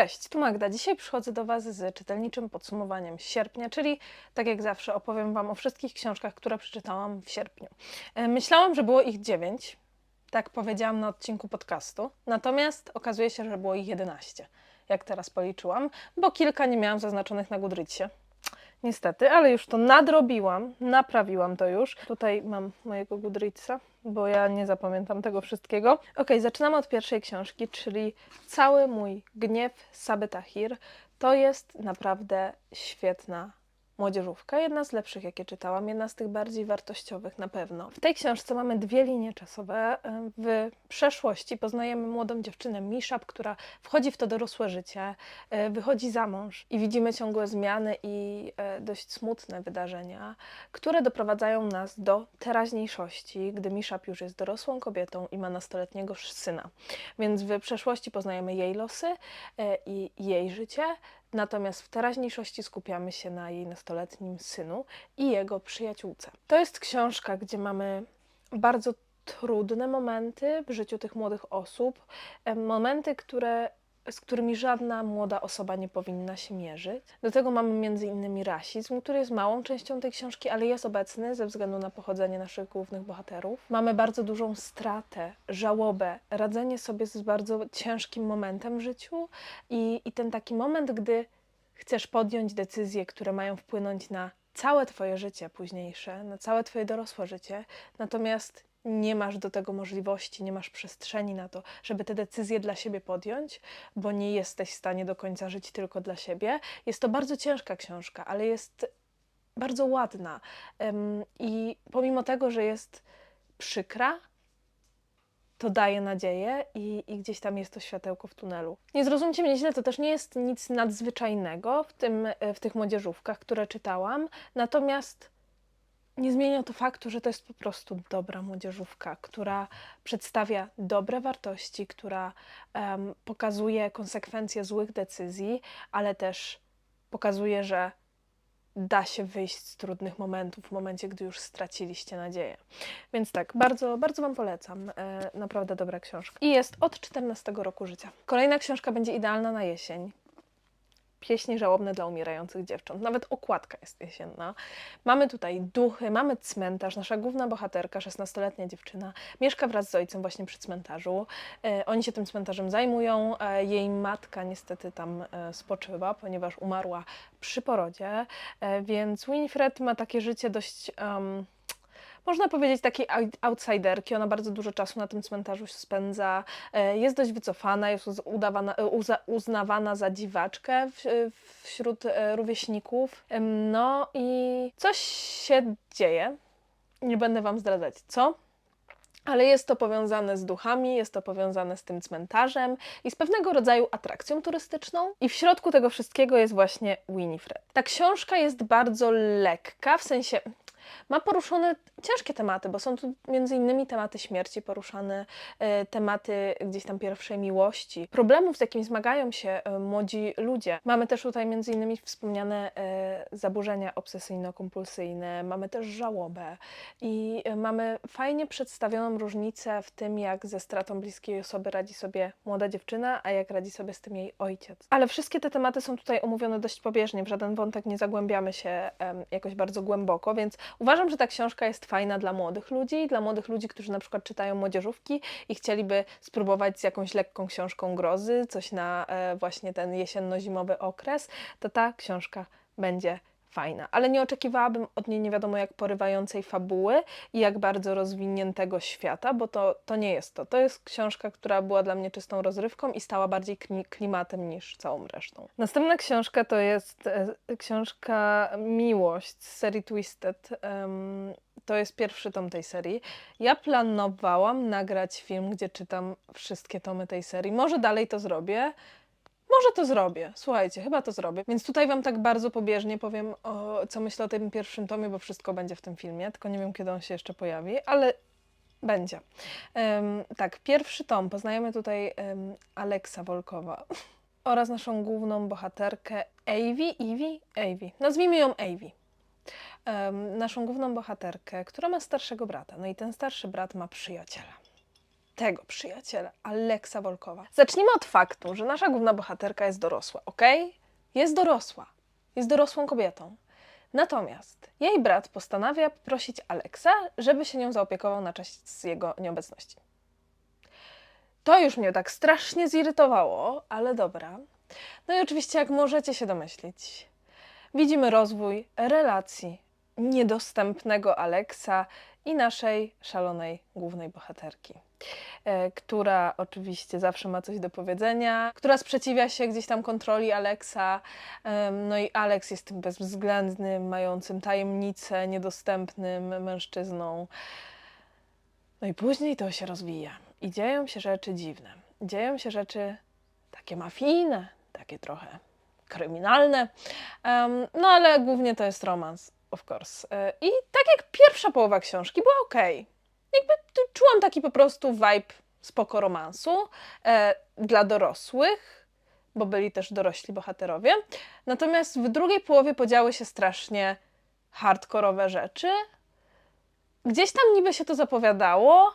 Cześć, tu Magda. Dzisiaj przychodzę do Was z czytelniczym podsumowaniem sierpnia, czyli tak jak zawsze opowiem Wam o wszystkich książkach, które przeczytałam w sierpniu. E, Myślałam, że było ich dziewięć, tak powiedziałam na odcinku podcastu, natomiast okazuje się, że było ich 11, jak teraz policzyłam, bo kilka nie miałam zaznaczonych na Goodreadsie. Niestety, ale już to nadrobiłam, naprawiłam to już. Tutaj mam mojego Goodreadsa, bo ja nie zapamiętam tego wszystkiego. Ok, zaczynamy od pierwszej książki, czyli Cały mój gniew Saby Tahir. To jest naprawdę świetna młodzieżówka, jedna z lepszych, jakie czytałam, jedna z tych bardziej wartościowych na pewno. W tej książce mamy dwie linie czasowe. W przeszłości poznajemy młodą dziewczynę Mishap, która wchodzi w to dorosłe życie, e, wychodzi za mąż i widzimy ciągłe zmiany i e, dość smutne wydarzenia, które doprowadzają nas do teraźniejszości, gdy Mishap już jest dorosłą kobietą i ma nastoletniego syna. Więc w przeszłości poznajemy jej losy e, i jej życie, Natomiast w teraźniejszości skupiamy się na jej nastoletnim synu i jego przyjaciółce. To jest książka, gdzie mamy bardzo trudne momenty w życiu tych młodych osób, em, momenty, które, z którymi żadna młoda osoba nie powinna się mierzyć. Do tego mamy między innymi rasizm, który jest małą częścią tej książki, ale jest obecny ze względu na pochodzenie naszych głównych bohaterów. Mamy bardzo dużą stratę, żałobę, radzenie sobie z bardzo ciężkim momentem w życiu i, i ten taki moment, gdy chcesz podjąć decyzje, które mają wpłynąć na całe Twoje życie późniejsze, na całe Twoje dorosłe życie, natomiast nie masz do tego możliwości, nie masz przestrzeni na to, żeby te decyzje dla siebie podjąć, bo nie jesteś w stanie do końca żyć tylko dla siebie. Jest to bardzo ciężka książka, ale jest bardzo ładna. I pomimo tego, że jest przykra, to daje nadzieję i, i gdzieś tam jest to światełko w tunelu. Nie zrozumcie mnie źle, to też nie jest nic nadzwyczajnego w, tym, e, w tych młodzieżówkach, które czytałam, natomiast nie zmienia to faktu, że to jest po prostu dobra młodzieżówka, która przedstawia dobre wartości, która em, pokazuje konsekwencje złych decyzji, ale też pokazuje, że da się wyjść z trudnych momentów w momencie, gdy już straciliście nadzieję. Więc tak, bardzo, bardzo Wam polecam. E, naprawdę dobra książka. I jest od 14 roku życia. Kolejna książka będzie idealna na jesień. Pieśni żałobne dla umierających dziewcząt. Nawet okładka jest jesienna. Mamy tutaj duchy, mamy cmentarz. Nasza główna bohaterka, 16-letnia dziewczyna, mieszka wraz z ojcem właśnie przy cmentarzu. E, oni się tym cmentarzem zajmują. E, jej matka niestety tam e, spoczywa, ponieważ umarła przy porodzie. Więc Winifred ma takie życie dość. em, można powiedzieć takiej out- outsiderki. Ona bardzo dużo czasu na tym cmentarzu spędza. E, Jest dość wycofana, jest udawana, e, uznawana za dziwaczkę wśród e, rówieśników. No i coś się dzieje. Nie będę Wam zdradzać co. Ale jest to powiązane z duchami, jest to powiązane z tym cmentarzem i z pewnego rodzaju atrakcją turystyczną. I w środku tego wszystkiego jest właśnie Winifred. Ta książka jest bardzo lekka, w sensie ma poruszone ciężkie tematy, bo są tu między innymi tematy śmierci poruszane, e, tematy gdzieś tam pierwszej miłości, problemów, z jakimi zmagają się e, młodzi ludzie. Mamy też tutaj między innymi wspomniane e, zaburzenia obsesyjno-kompulsyjne, mamy też żałobę i mamy fajnie przedstawioną różnicę w tym, jak ze stratą bliskiej osoby radzi sobie młoda dziewczyna, a jak radzi sobie z tym jej ojciec. Ale wszystkie te tematy są tutaj omówione dość pobieżnie, w żaden wątek nie zagłębiamy się jakoś bardzo głęboko, więc uważam, że ta książka jest fajna dla młodych ludzi, dla młodych ludzi, którzy na przykład czytają młodzieżówki i chcieliby spróbować z jakąś lekką książką grozy, coś na e, właśnie ten jesienno-zimowy okres, to ta książka będzie fajna. Ale nie oczekiwałabym od niej nie wiadomo jak porywającej fabuły i jak bardzo rozwiniętego świata, bo to, to nie jest to. To jest książka, która była dla mnie czystą rozrywką i stała bardziej kli- klimatem niż całą resztą. Następna książka to jest e, książka Miłość z serii Twisted. Em, to jest pierwszy tom tej serii. Ja planowałam nagrać film, gdzie czytam wszystkie tomy tej serii. Może dalej to zrobię. Może to zrobię. Słuchajcie, chyba to zrobię. Więc tutaj Wam tak bardzo pobieżnie powiem, o, co myślę o tym pierwszym tomie, bo wszystko będzie w tym filmie, tylko nie wiem, kiedy on się jeszcze pojawi, ale będzie. Em, tak, pierwszy tom. Poznajemy tutaj em, Aleksa Wolkowa oraz naszą główną bohaterkę Avi, Evie, Avi. Nazwijmy ją Avi. Naszą główną bohaterkę, która ma starszego brata. No i ten starszy brat ma przyjaciela. tego przyjaciela, Aleksa Wolkowa. Zacznijmy od faktu, że nasza główna bohaterka jest dorosła, ok? Jest dorosła. Jest dorosłą kobietą. Natomiast jej brat postanawia prosić Aleksa, żeby się nią zaopiekował na czas jego nieobecności. To już mnie tak strasznie zirytowało, ale dobra. No i oczywiście, jak możecie się domyślić, widzimy rozwój relacji niedostępnego Aleksa i naszej szalonej głównej bohaterki, e, która oczywiście zawsze ma coś do powiedzenia, która sprzeciwia się gdzieś tam kontroli Aleksa. No i Aleks jest tym bezwzględnym, mającym tajemnicę, niedostępnym mężczyzną. No i później to się rozwija i dzieją się rzeczy dziwne. Dzieją się rzeczy takie mafijne, takie trochę kryminalne. No ale głównie to jest romans, of course. E, I tak jak pierwsza połowa książki była ok. Jakby czułam taki po prostu vibe spoko romansu e, dla dorosłych, bo byli też dorośli bohaterowie. Natomiast w drugiej połowie podziały się strasznie hardkorowe rzeczy. Gdzieś tam niby się to zapowiadało.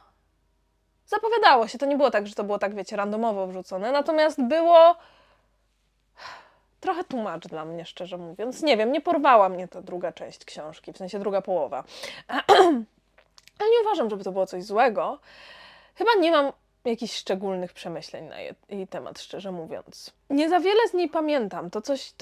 Zapowiadało się, to nie było tak, że to było tak, wiecie, randomowo wrzucone. Natomiast było trochę tłumacz dla mnie, szczerze mówiąc. Nie wiem, nie porwała mnie ta druga część książki, w sensie druga połowa. Ale nie uważam, żeby to było coś złego. Chyba nie mam jakichś szczególnych przemyśleń na je- jej temat, szczerze mówiąc. Nie za wiele z niej pamiętam. To coś,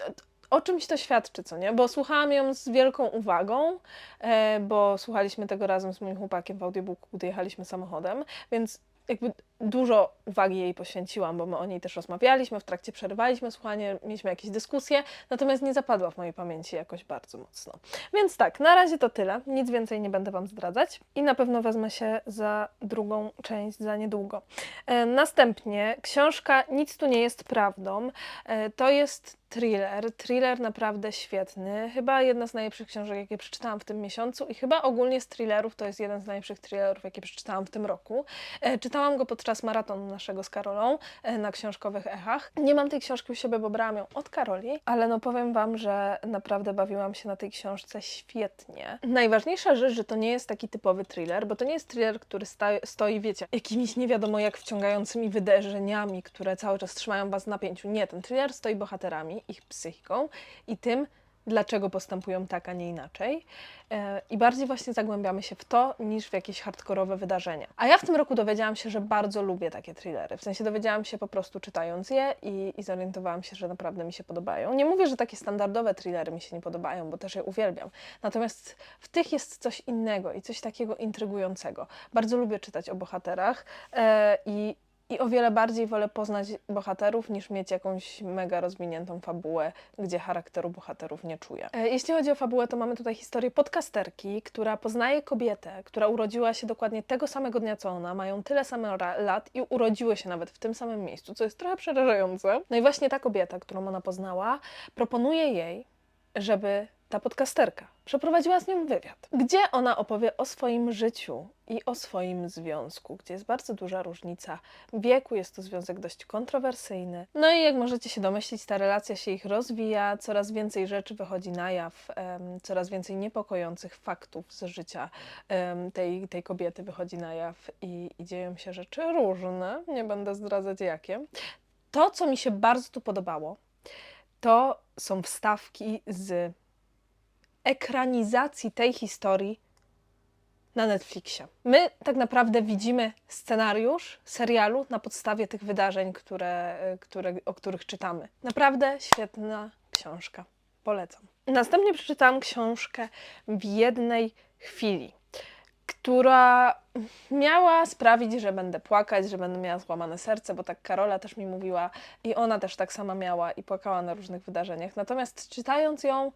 o czymś to świadczy, co nie? Bo słuchałam ją z wielką uwagą, e, bo słuchaliśmy tego razem z moim chłopakiem w audiobooku, gdy jechaliśmy samochodem, więc jakby dużo uwagi jej poświęciłam, bo my o niej też rozmawialiśmy, w trakcie przerywaliśmy słuchanie, mieliśmy jakieś dyskusje, natomiast nie zapadła w mojej pamięci jakoś bardzo mocno. Więc tak, na razie to tyle, nic więcej nie będę Wam zdradzać i na pewno wezmę się za drugą część za niedługo. E, następnie książka Nic tu nie jest prawdą. E, to jest thriller, thriller naprawdę świetny, chyba jedna z najlepszych książek, jakie przeczytałam w tym miesiącu i chyba ogólnie z thrillerów to jest jeden z najlepszych thrillerów, jakie przeczytałam w tym roku. E, czytałam go podczas maratonu naszego z Karolą e, na książkowych echach. Nie mam tej książki u siebie, bo brałam ją od Karoli, ale no powiem Wam, że naprawdę bawiłam się na tej książce świetnie. Najważniejsza rzecz, że to nie jest taki typowy thriller, bo to nie jest thriller, który stoi, wiecie, jakimiś nie wiadomo jak wciągającymi wydarzeniami, które cały czas trzymają Was w napięciu. Nie, ten thriller stoi bohaterami, ich psychiką i tym, dlaczego postępują tak, a nie inaczej. E, I bardziej właśnie zagłębiamy się w to, niż w jakieś hardkorowe wydarzenia. A ja w tym roku dowiedziałam się, że bardzo lubię takie thrillery. W sensie dowiedziałam się po prostu czytając je i, i zorientowałam się, że naprawdę mi się podobają. Nie mówię, że takie standardowe thrillery mi się nie podobają, bo też je uwielbiam. Natomiast w tych jest coś innego i coś takiego intrygującego. Bardzo lubię czytać o bohaterach e, i i o wiele bardziej wolę poznać bohaterów, niż mieć jakąś mega rozwiniętą fabułę, gdzie charakteru bohaterów nie czuję. E, Jeśli chodzi o fabułę, to mamy tutaj historię podcasterki, która poznaje kobietę, która urodziła się dokładnie tego samego dnia co ona, mają tyle samo lat i urodziły się nawet w tym samym miejscu, co jest trochę przerażające. No i właśnie ta kobieta, którą ona poznała, proponuje jej, żeby ta podcasterka przeprowadziła z nią wywiad, gdzie ona opowie o swoim życiu i o swoim związku, gdzie jest bardzo duża różnica wieku, jest to związek dość kontrowersyjny. No i jak możecie się domyślić, ta relacja się ich rozwija, coraz więcej rzeczy wychodzi na jaw, em, coraz więcej niepokojących faktów z życia em, tej, tej kobiety wychodzi na jaw i, i dzieją się rzeczy różne, nie będę zdradzać jakie. To, co mi się bardzo tu podobało, to są wstawki z ekranizacji tej historii na Netflixie. My tak naprawdę widzimy scenariusz serialu na podstawie tych wydarzeń, które, które, o których czytamy. Naprawdę świetna książka. Polecam. Następnie przeczytałam książkę w jednej chwili, która miała sprawić, że będę płakać, że będę miała złamane serce, bo tak Karola też mi mówiła i ona też tak sama miała i płakała na różnych wydarzeniach. Natomiast czytając ją,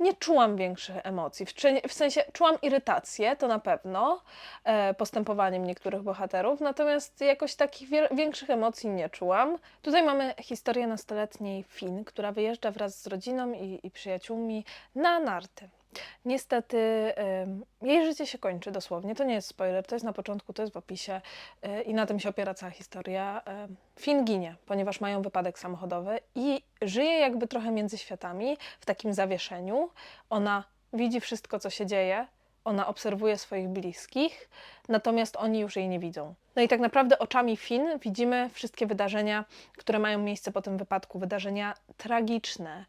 nie czułam większych emocji. W, sensie czułam irytację, to na pewno, e, postępowaniem niektórych bohaterów, natomiast jakoś takich większych emocji nie czułam. Tutaj mamy historię nastoletniej Fin, która wyjeżdża wraz z rodziną i, i przyjaciółmi na narty. Niestety jej życie się kończy dosłownie. To nie jest spoiler, to jest na początku, to jest w opisie e, i na tym się opiera cała historia. Finn ginie, ponieważ mają wypadek samochodowy i żyje jakby trochę między światami, w takim zawieszeniu. Ona widzi wszystko, co się dzieje, ona obserwuje swoich bliskich, natomiast oni już jej nie widzą. No i tak naprawdę oczami Finn widzimy wszystkie wydarzenia, które mają miejsce po tym wypadku, wydarzenia tragiczne.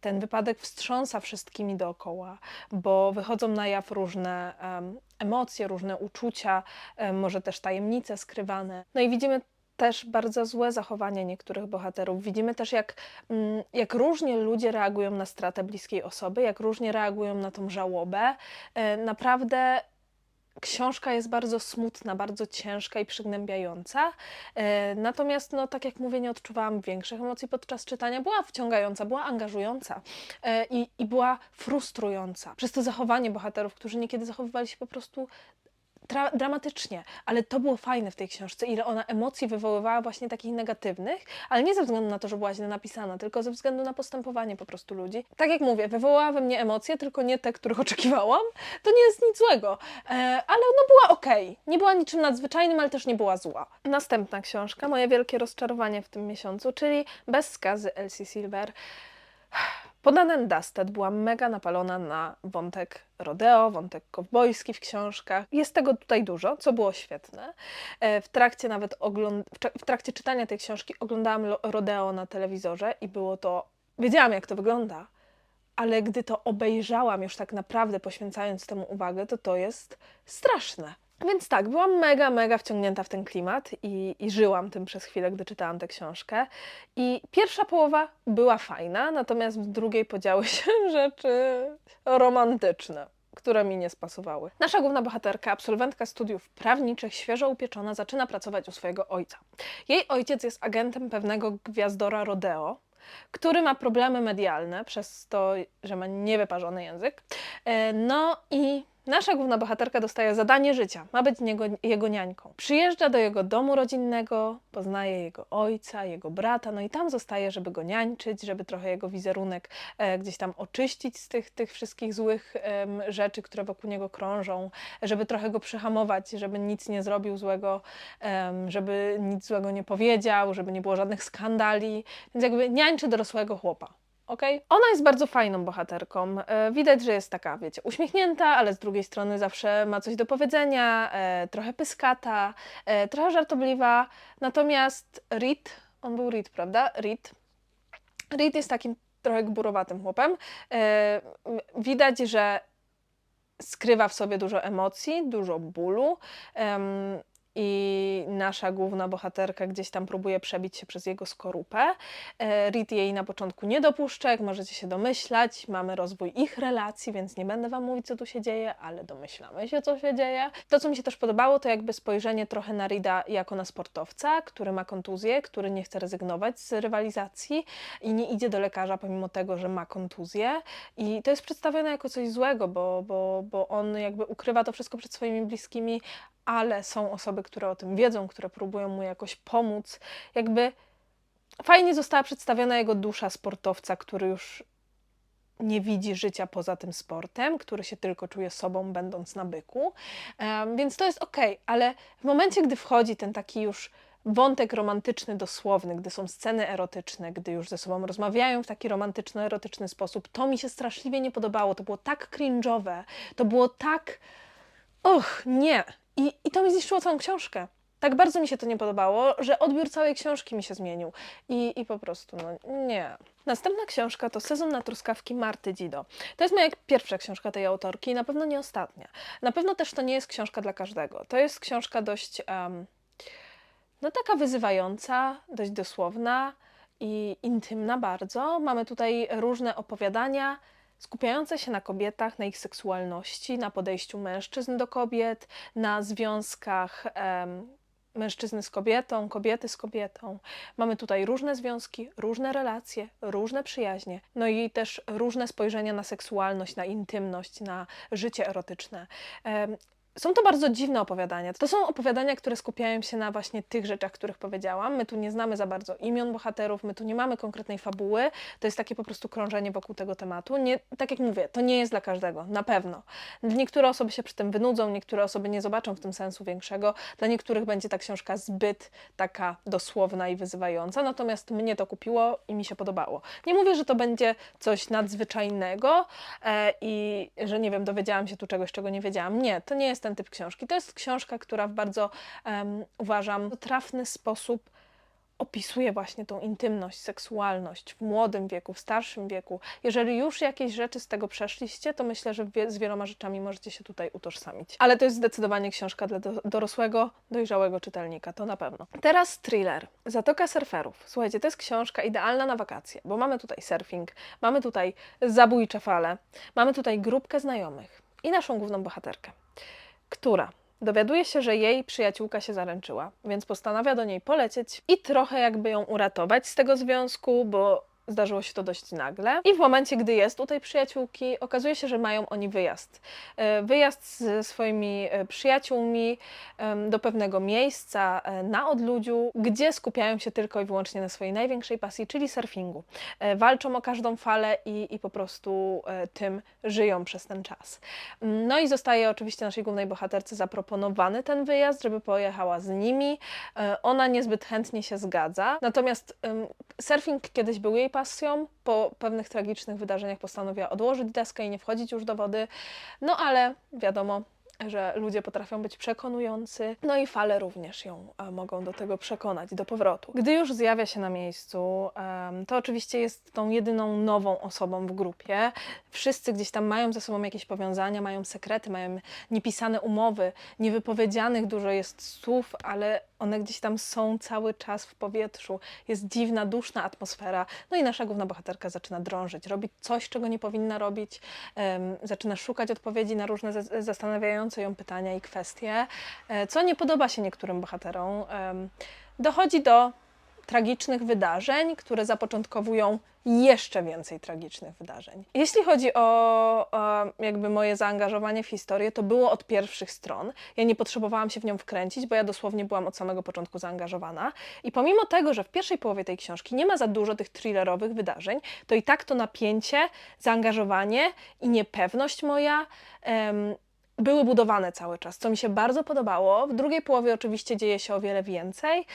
Ten wypadek wstrząsa wszystkimi dookoła, bo wychodzą na jaw różne em, emocje, różne uczucia, może też tajemnice skrywane. No i widzimy też bardzo złe zachowanie niektórych bohaterów. Widzimy też, jak, mm, jak różnie ludzie reagują na stratę bliskiej osoby, jak różnie reagują na tą żałobę. E, Naprawdę książka jest bardzo smutna, bardzo ciężka i przygnębiająca. E, Natomiast, no, tak jak mówię, nie odczuwałam większych emocji podczas czytania. Była wciągająca, była angażująca e, i, i była frustrująca. Przez to zachowanie bohaterów, którzy niekiedy zachowywali się po prostu dramatycznie, ale to było fajne w tej książce, ile ona emocji wywoływała właśnie takich negatywnych, ale nie ze względu na to, że była źle napisana, tylko ze względu na postępowanie po prostu ludzi. Tak jak mówię, wywołała we mnie emocje, tylko nie te, których oczekiwałam. To nie jest nic złego, e, ale no była okej. Nie była niczym nadzwyczajnym, ale też nie była zła. Następna książka, moje wielkie rozczarowanie w tym miesiącu, czyli Bez skazy Elsie Silver. Podane and Dusted była mega napalona na wątek rodeo, wątek kowbojski w książkach. Jest tego tutaj dużo, co było świetne. E, W trakcie nawet w trakcie czytania tej książki oglądałam rodeo na telewizorze i było to... Wiedziałam, jak to wygląda, ale gdy to obejrzałam już tak naprawdę, poświęcając temu uwagę, to to jest straszne. Więc tak, byłam mega, mega wciągnięta w ten klimat i, i żyłam tym przez chwilę, gdy czytałam tę książkę. I pierwsza połowa była fajna, natomiast w drugiej podziały się rzeczy romantyczne które mi nie spasowały. Nasza główna bohaterka, absolwentka studiów prawniczych, świeżo upieczona, zaczyna pracować u swojego ojca. Jej ojciec jest agentem pewnego gwiazdora rodeo, który ma problemy medialne przez to, że ma niewyparzony język. E, No i nasza główna bohaterka dostaje zadanie życia. Ma być niego, jego niańką. Przyjeżdża do jego domu rodzinnego, poznaje jego ojca, jego brata, no i tam zostaje, żeby go niańczyć, żeby trochę jego wizerunek e, gdzieś tam oczyścić z tych, tych wszystkich złych em, rzeczy, które wokół niego krążą, żeby trochę go przyhamować, żeby nic nie zrobił złego, em, żeby nic złego nie powiedział, żeby nie było żadnych skandali. Więc jakby niańczy dorosłego chłopa. Okej? Ona jest bardzo fajną bohaterką. E, widać, że jest taka, wiecie, uśmiechnięta, ale z drugiej strony zawsze ma coś do powiedzenia, e, trochę pyskata, e, trochę żartobliwa. Natomiast Reed, on był Reed, prawda? Reed. Reed jest takim trochę gburowatym chłopem. Widać, że skrywa w sobie dużo emocji, dużo bólu. I nasza główna bohaterka gdzieś tam próbuje przebić się przez jego skorupę. E, Reed jej na początku nie dopuszcza, jak możecie się domyślać. Mamy rozwój ich relacji, więc nie będę Wam mówić, co tu się dzieje, ale domyślamy się, co się dzieje. To, co mi się też podobało, to jakby spojrzenie trochę na Reeda jako na sportowca, który ma kontuzję, który nie chce rezygnować z rywalizacji i nie idzie do lekarza pomimo tego, że ma kontuzję. I to jest przedstawione jako coś złego, bo, bo, bo on jakby ukrywa to wszystko przed swoimi bliskimi, ale są osoby, które o tym wiedzą, które próbują mu jakoś pomóc. Jakby fajnie została przedstawiona jego dusza sportowca, który już nie widzi życia poza tym sportem, który się tylko czuje sobą, będąc na byku. Więc to jest okej, ale w momencie, gdy wchodzi ten taki już wątek romantyczny, dosłowny, gdy są sceny erotyczne, gdy już ze sobą rozmawiają w taki romantyczno-erotyczny sposób, to mi się straszliwie nie podobało. To było tak cringe'owe, to było tak. Och, nie. I, I to mi zniszczyło całą książkę. Tak bardzo mi się to nie podobało, że odbiór całej książki mi się zmienił. I, i po prostu, no nie. Następna książka to Sezon na truskawki Marty Dido. To jest moja pierwsza książka tej autorki i na pewno nie ostatnia. Na pewno też to nie jest książka dla każdego. To jest książka dość, em, no taka wyzywająca, dość dosłowna i intymna bardzo. Mamy tutaj różne opowiadania skupiające się na kobietach, na ich seksualności, na podejściu mężczyzn do kobiet, na związkach em, mężczyzny z kobietą, kobiety z kobietą. Mamy tutaj różne związki, różne relacje, różne przyjaźnie, no i też różne spojrzenia na seksualność, na intymność, na życie erotyczne. Są to bardzo dziwne opowiadania. To są opowiadania, które skupiają się na właśnie tych rzeczach, których powiedziałam. My tu nie znamy za bardzo imion bohaterów, my tu nie mamy konkretnej fabuły. To jest takie po prostu krążenie wokół tego tematu. Nie, tak jak mówię, to nie jest dla każdego, na pewno. Niektóre osoby się przy tym wynudzą, niektóre osoby nie zobaczą w tym sensu większego. Dla niektórych będzie ta książka zbyt taka dosłowna i wyzywająca, natomiast mnie to kupiło i mi się podobało. Nie mówię, że to będzie coś nadzwyczajnego e, i że nie wiem, dowiedziałam się tu czegoś, czego nie wiedziałam. Nie, to nie jest ten typ książki. To jest książka, która w bardzo, em, uważam, trafny sposób opisuje właśnie tą intymność, seksualność w młodym wieku, w starszym wieku. Jeżeli już jakieś rzeczy z tego przeszliście, to myślę, że z wieloma rzeczami możecie się tutaj utożsamić. Ale to jest zdecydowanie książka dla do, dorosłego, dojrzałego czytelnika, to na pewno. Teraz thriller. Zatoka surferów. Słuchajcie, to jest książka idealna na wakacje, bo mamy tutaj surfing, mamy tutaj zabójcze fale, mamy tutaj grupkę znajomych i naszą główną bohaterkę, która? Dowiaduje się, że jej przyjaciółka się zaręczyła, więc postanawia do niej polecieć i trochę jakby ją uratować z tego związku, bo zdarzyło się to dość nagle. I w momencie, gdy jest u tej przyjaciółki, okazuje się, że mają oni wyjazd. E, Wyjazd ze swoimi e, przyjaciółmi do pewnego miejsca e, na odludziu, gdzie skupiają się tylko i wyłącznie na swojej największej pasji, czyli surfingu. Walczą o każdą falę i, i po prostu tym żyją przez ten czas. No i zostaje oczywiście naszej głównej bohaterce zaproponowany ten wyjazd, żeby pojechała z nimi. Ona niezbyt chętnie się zgadza, natomiast surfing kiedyś był jej pasją. Po pewnych tragicznych wydarzeniach postanowiła odłożyć deskę i nie wchodzić już do wody. No ale wiadomo, że ludzie potrafią być przekonujący, no i fale również ją e, mogą do tego przekonać, do powrotu. Gdy już zjawia się na miejscu, to oczywiście jest tą jedyną nową osobą w grupie. Wszyscy gdzieś tam mają ze sobą jakieś powiązania, mają sekrety, mają niepisane umowy, niewypowiedzianych dużo jest słów, ale one gdzieś tam są cały czas w powietrzu. Jest dziwna, duszna atmosfera. No i nasza główna bohaterka zaczyna drążyć, robić coś, czego nie powinna robić, zaczyna szukać odpowiedzi na różne za- zastanawiające ją pytania i kwestie, e, co nie podoba się niektórym bohaterom. Dochodzi do tragicznych wydarzeń, które zapoczątkowują jeszcze więcej tragicznych wydarzeń. Jeśli chodzi o, o jakby moje zaangażowanie w historię, to było od pierwszych stron. Ja nie potrzebowałam się w nią wkręcić, bo ja dosłownie byłam od samego początku zaangażowana. I pomimo tego, że w pierwszej połowie tej książki nie ma za dużo tych thrillerowych wydarzeń, to i tak to napięcie, zaangażowanie i niepewność moja em, były budowane cały czas, co mi się bardzo podobało. W drugiej połowie oczywiście dzieje się o wiele więcej.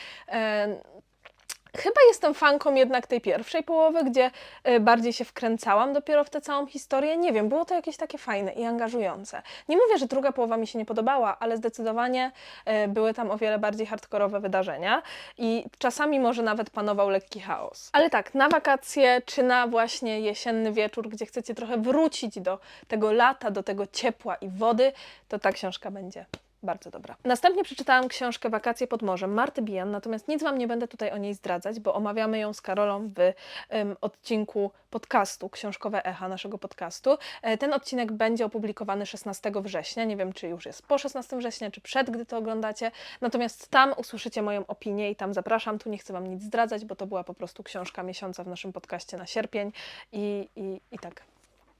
Chyba jestem fanką jednak tej pierwszej połowy, gdzie e, bardziej się wkręcałam dopiero w tę całą historię. Nie wiem, było to jakieś takie fajne i angażujące. Nie mówię, że druga połowa mi się nie podobała, ale zdecydowanie e, były tam o wiele bardziej hardkorowe wydarzenia i czasami może nawet panował lekki chaos. Ale tak, na wakacje czy na właśnie jesienny wieczór, gdzie chcecie trochę wrócić do tego lata, do tego ciepła i wody, to ta książka będzie bardzo dobra. Następnie przeczytałam książkę Wakacje pod morzem Marty Bijan, natomiast nic Wam nie będę tutaj o niej zdradzać, bo omawiamy ją z Karolą w em, odcinku podcastu, Książkowe Echa naszego podcastu. E, ten odcinek będzie opublikowany 16 września, nie wiem czy już jest po 16 września, czy przed, gdy to oglądacie, natomiast tam usłyszycie moją opinię i tam zapraszam, tu nie chcę Wam nic zdradzać, bo to była po prostu książka miesiąca w naszym podcaście na sierpień i, i, i tak.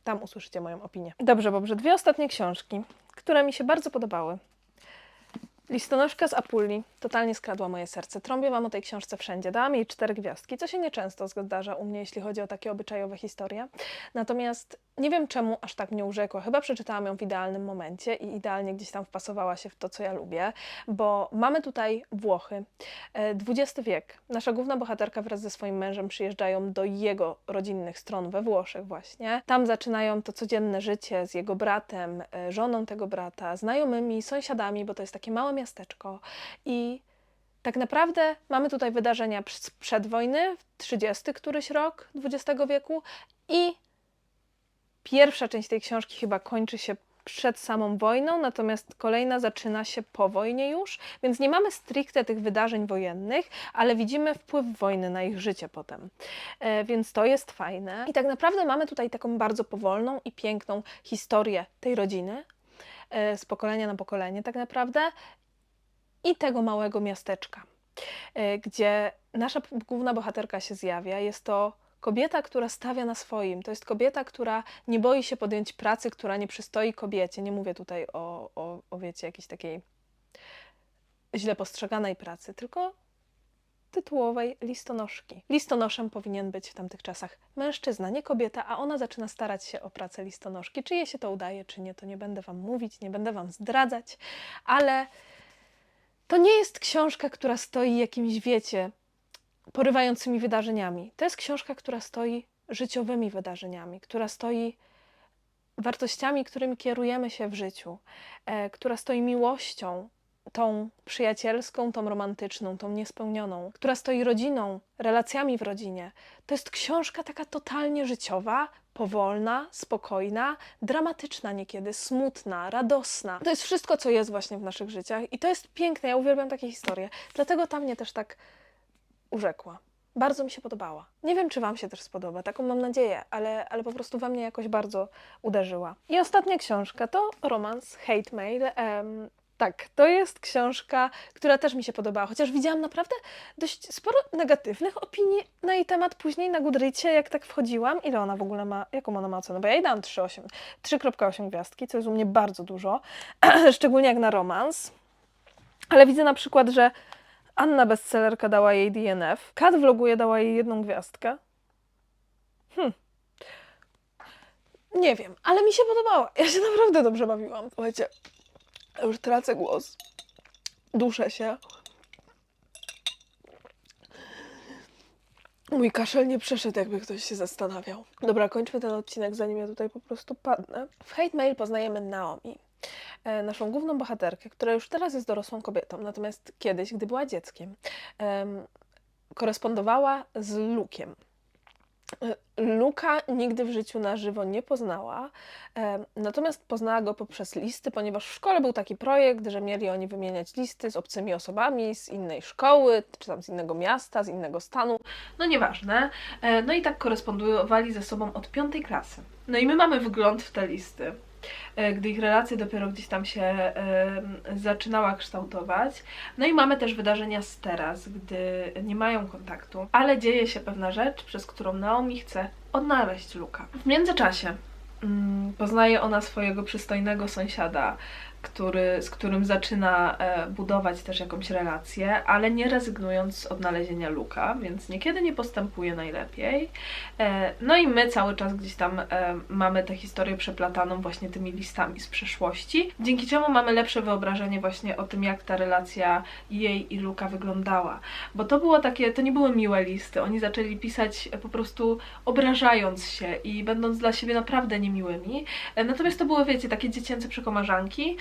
Tam usłyszycie moją opinię. Dobrze, Bobrze, dwie ostatnie książki, które mi się bardzo podobały. Listonoszka z Apulii totalnie skradła moje serce. Trąbię Wam o tej książce wszędzie. Dałam jej cztery gwiazdki, co się nieczęsto zdarza u mnie, jeśli chodzi o takie obyczajowe historie. Natomiast nie wiem czemu aż tak mnie urzekła. Chyba przeczytałam ją w idealnym momencie i idealnie gdzieś tam wpasowała się w to, co ja lubię, bo mamy tutaj Włochy, e, XX wiek. Nasza główna bohaterka wraz ze swoim mężem przyjeżdżają do jego rodzinnych stron we Włoszech właśnie. Tam zaczynają to codzienne życie z jego bratem, e, żoną tego brata, znajomymi, sąsiadami, bo to jest takie małe miasteczko i tak naprawdę mamy tutaj wydarzenia pr- sprzed wojny, 30 któryś rok XX wieku i pierwsza część tej książki chyba kończy się przed samą wojną, natomiast kolejna zaczyna się po wojnie już, więc nie mamy stricte tych wydarzeń wojennych, ale widzimy wpływ wojny na ich życie potem. E, więc to jest fajne. I tak naprawdę mamy tutaj taką bardzo powolną i piękną historię tej rodziny, e, z pokolenia na pokolenie tak naprawdę, i tego małego miasteczka, e, gdzie nasza główna bohaterka się zjawia. Jest to kobieta, która stawia na swoim. To jest kobieta, która nie boi się podjąć pracy, która nie przystoi kobiecie. Nie mówię tutaj o, o, o wiecie, jakiejś takiej źle postrzeganej pracy, tylko tytułowej listonoszki. Listonoszem powinien być w tamtych czasach mężczyzna, nie kobieta, a ona zaczyna starać się o pracę listonoszki. Czy jej się to udaje, czy nie, to nie będę wam mówić, nie będę wam zdradzać, ale to nie jest książka, która stoi jakimś, wiecie, porywającymi wydarzeniami. To jest książka, która stoi życiowymi wydarzeniami, która stoi wartościami, którymi kierujemy się w życiu, e, która stoi miłością, tą przyjacielską, tą romantyczną, tą niespełnioną, która stoi rodziną, relacjami w rodzinie. To jest książka taka totalnie życiowa, powolna, spokojna, dramatyczna niekiedy, smutna, radosna. To jest wszystko, co jest właśnie w naszych życiach i to jest piękne. Ja uwielbiam takie historie. Dlatego ta mnie też tak urzekła. Bardzo mi się podobała. Nie wiem, czy Wam się też spodoba, taką mam nadzieję, ale, ale po prostu we mnie jakoś bardzo uderzyła. I ostatnia książka to romans Hate Mail. Em, tak, to jest książka, która też mi się podobała, chociaż widziałam naprawdę dość sporo negatywnych opinii na jej temat później na Goodreadzie, jak tak wchodziłam. Ile ona w ogóle ma, jaką ona ma ocenę? Bo ja jej 3,8 3,8 gwiazdki, co jest u mnie bardzo dużo, szczególnie jak na romans. Ale widzę na przykład, że Anna bestsellerka dała jej DNF, Kat vloguje dała jej jedną gwiazdkę. Hm. Nie wiem, ale mi się podobała. Ja się naprawdę dobrze bawiłam. Słuchajcie, już tracę głos. Duszę się. Mój kaszel nie przeszedł, jakby ktoś się zastanawiał. Dobra, kończmy ten odcinek, zanim ja tutaj po prostu padnę. W Hate Mail poznajemy Naomi, naszą główną bohaterkę, która już teraz jest dorosłą kobietą, natomiast kiedyś, gdy była dzieckiem, em, korespondowała z Lukiem. E, Luka nigdy w życiu na żywo nie poznała, e, natomiast poznała go poprzez listy, ponieważ w szkole był taki projekt, że mieli oni wymieniać listy z obcymi osobami z innej szkoły, czy tam z innego miasta, z innego stanu. No nieważne. E, No i tak korespondowali ze sobą od piątej klasy. No i my mamy wgląd w te listy e, gdy ich relacja dopiero gdzieś tam się e, zaczynała kształtować. No i mamy też wydarzenia z teraz, gdy nie mają kontaktu, ale dzieje się pewna rzecz, przez którą Naomi chce odnaleźć Luka. W międzyczasie mm, poznaje ona swojego przystojnego sąsiada, który, z którym zaczyna e, budować też jakąś relację, ale nie rezygnując z odnalezienia Luka, więc niekiedy nie postępuje najlepiej. E, no i my cały czas gdzieś tam e, mamy tę historię przeplataną właśnie tymi listami z przeszłości, dzięki czemu mamy lepsze wyobrażenie właśnie o tym, jak ta relacja jej i Luka wyglądała. Bo to było takie, to nie były miłe listy, oni zaczęli pisać po prostu obrażając się i będąc dla siebie naprawdę niemiłymi. Natomiast to były, wiecie, takie dziecięce przekomarzanki,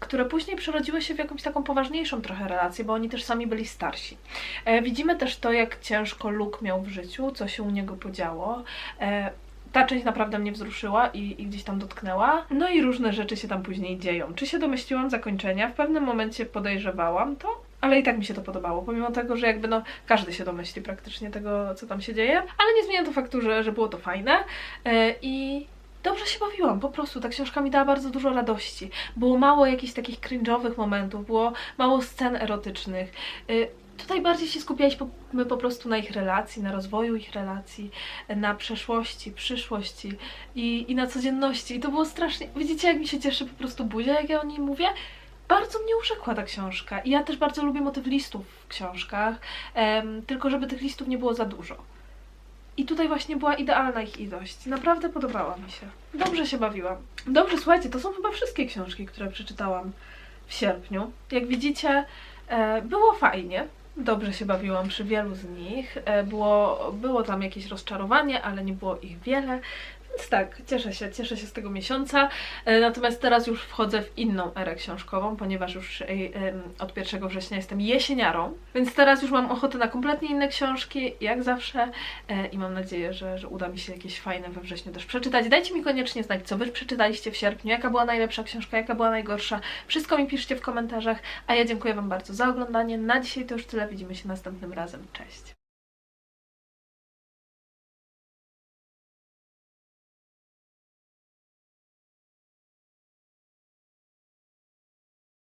które później przerodziły się w jakąś taką poważniejszą trochę relację, bo oni też sami byli starsi. E, widzimy też to, jak ciężko Luke miał w życiu, co się u niego podziało. E, ta część naprawdę mnie wzruszyła i, i gdzieś tam dotknęła. No i różne rzeczy się tam później dzieją. Czy się domyśliłam zakończenia? W pewnym momencie podejrzewałam to, ale i tak mi się to podobało, pomimo tego, że jakby no każdy się domyśli praktycznie tego, co tam się dzieje, ale nie zmienia to faktu, że, że było to fajne e, i dobrze się bawiłam, po prostu ta książka mi dała bardzo dużo radości. Było mało jakichś takich cringe'owych momentów, było mało scen erotycznych. Y, Tutaj bardziej się skupialiśmy po prostu na ich relacji, na rozwoju ich relacji, na przeszłości, przyszłości i, i na codzienności. I to było strasznie. Widzicie, jak mi się cieszy po prostu buzia, jak ja o niej mówię? Bardzo mnie urzekła ta książka. I ja też bardzo lubię motyw listów w książkach, em, tylko żeby tych listów nie było za dużo. I tutaj właśnie była idealna ich ilość. Naprawdę podobała mi się. Dobrze się bawiłam. Dobrze, słuchajcie, to są chyba wszystkie książki, które przeczytałam w sierpniu. Jak widzicie, e, było fajnie. Dobrze się bawiłam przy wielu z nich. E, było, było tam jakieś rozczarowanie, ale nie było ich wiele. Tak, cieszę się, cieszę się z tego miesiąca. E, Natomiast teraz już wchodzę w inną erę książkową, ponieważ już e, od 1 września jestem jesieniarą, więc teraz już mam ochotę na kompletnie inne książki, jak zawsze. E, I mam nadzieję, że, że uda mi się jakieś fajne we wrześniu też przeczytać. Dajcie mi koniecznie znać, co wy przeczytaliście w sierpniu, jaka była najlepsza książka, jaka była najgorsza. Wszystko mi piszcie w komentarzach, a ja dziękuję Wam bardzo za oglądanie. Na dzisiaj to już tyle, widzimy się następnym razem. Cześć!